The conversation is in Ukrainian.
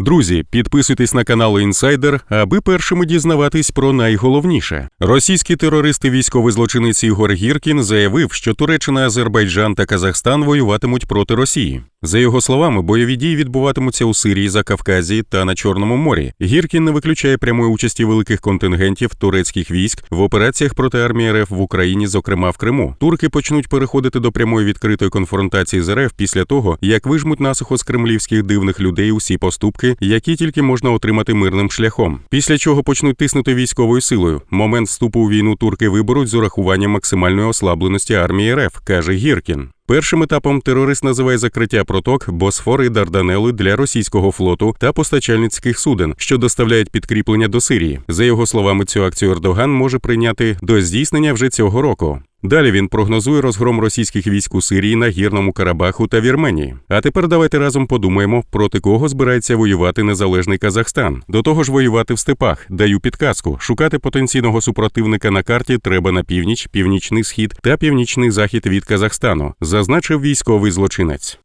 Друзі, підписуйтесь на канал Інсайдер, аби першими дізнаватись про найголовніше. Російський терорист і військовий злочинець Ігор Гіркін заявив, що Туреччина, Азербайджан та Казахстан воюватимуть проти Росії. За його словами, бойові дії відбуватимуться у Сирії, Закавказі та на Чорному морі. Гіркін не виключає прямої участі великих контингентів турецьких військ в операціях проти армії РФ в Україні, зокрема в Криму. Турки почнуть переходити до прямої відкритої конфронтації з РФ після того, як вижмуть насухо з кремлівських дивних людей усі поступки, які тільки можна отримати мирним шляхом. Після чого почнуть тиснути військовою силою. Момент вступу у війну турки виберуть з урахуванням максимальної ослабленості армії РФ, каже Гіркін. Першим етапом терорист називає закриття проток Босфор і Дарданели для російського флоту та постачальницьких суден, що доставляють підкріплення до Сирії. За його словами, цю акцію Ердоган може прийняти до здійснення вже цього року. Далі він прогнозує розгром російських військ у Сирії на гірному Карабаху та Вірменії. А тепер давайте разом подумаємо, проти кого збирається воювати незалежний Казахстан. До того ж, воювати в степах. Даю підказку. Шукати потенційного супротивника на карті треба на північ, північний схід та північний захід від Казахстану, зазначив військовий злочинець.